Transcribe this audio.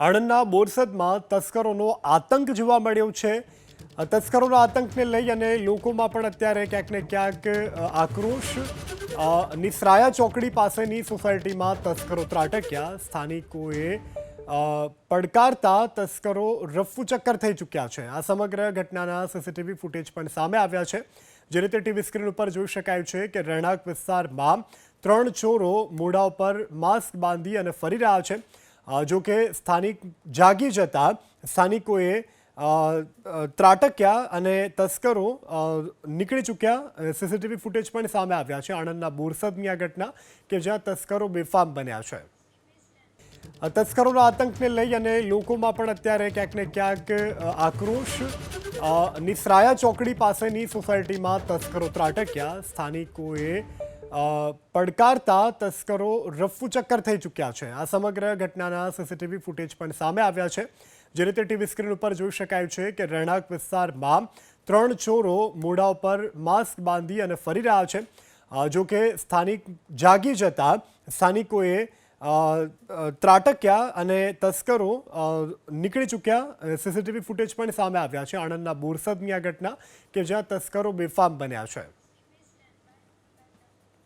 આણંદના બોરસદમાં તસ્કરોનો આતંક જોવા મળ્યો છે. તસ્કરોના આતંકને લઈ અને લોકોમાં પણ અત્યારે ક્યાંક ને ક્યાંક આક્રોશ. નિસરાયા ચોકડી પાસેની સોસાયટીમાં તસ્કરો ત્રાટક્યા. સ્થાનિકોએ પડકારતા તસ્કરો રફુચક્કર થઈ ચૂક્યા છે. આ સમગ્ર ઘટનાના સીસીટીવી ફૂટેજ પણ સામે આવ્યા છે. જે રીતે ટીવી સ્ક્રીન ઉપર જોઈ શકાય છે કે રહેણાંક વિસ્તારમાં ત્રણ ચોરો મોઢા ઉપર માસ્ક બાંધી અને ફરી રહ્યા છે. જો કે સ્થાનિક જાગી જતા સ્થાનિકોએ ત્રાટક્યા અને તસ્કરો નીકળી ચૂક્યા. સીસીટીવી ફૂટેજ પણ સામે આવ્યા છે આણંદના બોરસદની આ ઘટના કે જ્યાં તસ્કરો બેફામ બન્યા છે. તસ્કરોના આતંકને લઈ અને લોકોમાં પણ અત્યારે ક્યાંક ને ક્યાંક આક્રોશ નિસરાયા ચોકડી પાસેની સોસાયટીમાં તસ્કરો ત્રાટક્યા. સ્થાનિકોએ પડકારતા તસ્કરો રફુચક્કર થઈ ચૂક્યા છે. આ સમગ્ર ઘટનાના સીસીટીવી ફૂટેજ પણ સામે આવ્યા છે. જે રીતે ટીવી સ્ક્રીન ઉપર જોઈ શકાય છે કે રહેણાંક વિસ્તારમાં ત્રણ ચોરો મોઢા ઉપર માસ્ક બાંધી અને ફરી રહ્યા છે. જો કે સ્થાનિક જાગી જતા સ્થાનિકોએ ત્રાટક્યા અને તસ્કરો નીકળી ચૂક્યા. સીસીટીવી ફૂટેજ પણ સામે આવ્યા છે. આણંદના બોરસદની આ ઘટના કે જ્યાં તસ્કરો બેફામ બન્યા છે.